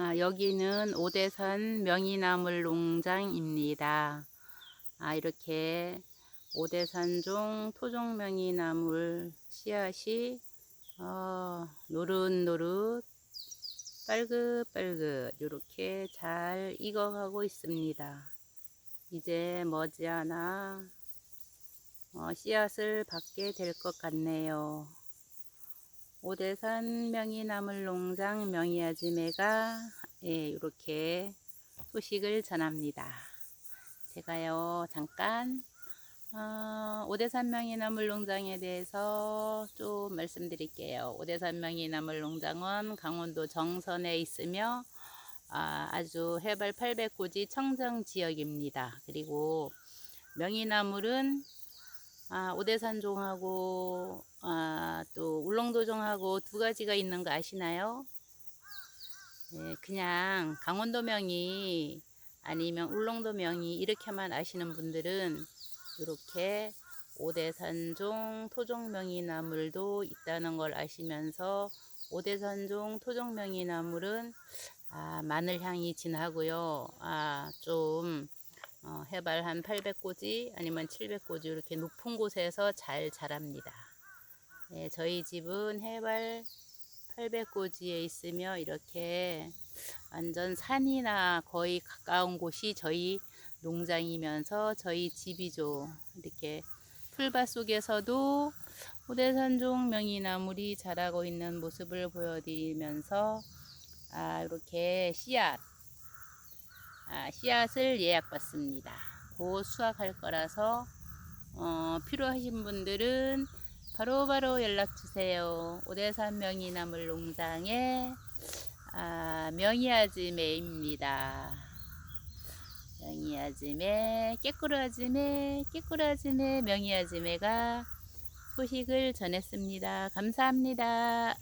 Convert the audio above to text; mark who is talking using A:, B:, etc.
A: 아, 여기는 오대산 명이나물 농장입니다. 아, 이렇게 오대산종 토종 명이나물 씨앗이 어, 노릇노릇 빨긋빨긋 이렇게 잘 익어가고 있습니다. 이제 머지않아 어, 씨앗을 받게 될 것 같네요. 오대산 명이나물 농장 명이아지매가 예, 이렇게 소식을 전합니다. 제가요 잠깐 어, 오대산 명이나물 농장에 대해서 좀 말씀드릴게요. 오대산 명이나물 농장은 강원도 정선에 있으며 아, 아주 해발 800고지 청정 지역입니다. 그리고 명이나물은 아, 오대산종하고 아, 또 울릉도종하고 두 가지가 있는 거 아시나요? 네, 그냥 강원도명이 아니면 울릉도명이 이렇게만 아시는 분들은 이렇게 오대산종 토종명이 나물도 있다는 걸 아시면서 오대산종 토종명이 나물은 아, 마늘 향이 진하고요. 아, 좀 어, 해발 한 800고지 아니면 700고지 이렇게 높은 곳에서 잘 자랍니다. 예, 저희 집은 해발 800고지에 있으며 이렇게 완전 산이나 거의 가까운 곳이 저희 농장이면서 저희 집이죠. 이렇게 풀밭 속에서도 호대산종 명이나물이 자라고 있는 모습을 보여드리면서 아, 이렇게 씨앗 아, 씨앗을 예약받습니다. 곧 수확할 거라서 어, 필요하신 분들은 바로바로 연락 주세요. 오대산 명이나물 농장의 아, 명이아지매입니다. 명이아지매, 깨꾸라지매, 깨꾸라지매, 명이아지매가 소식을 전했습니다. 감사합니다.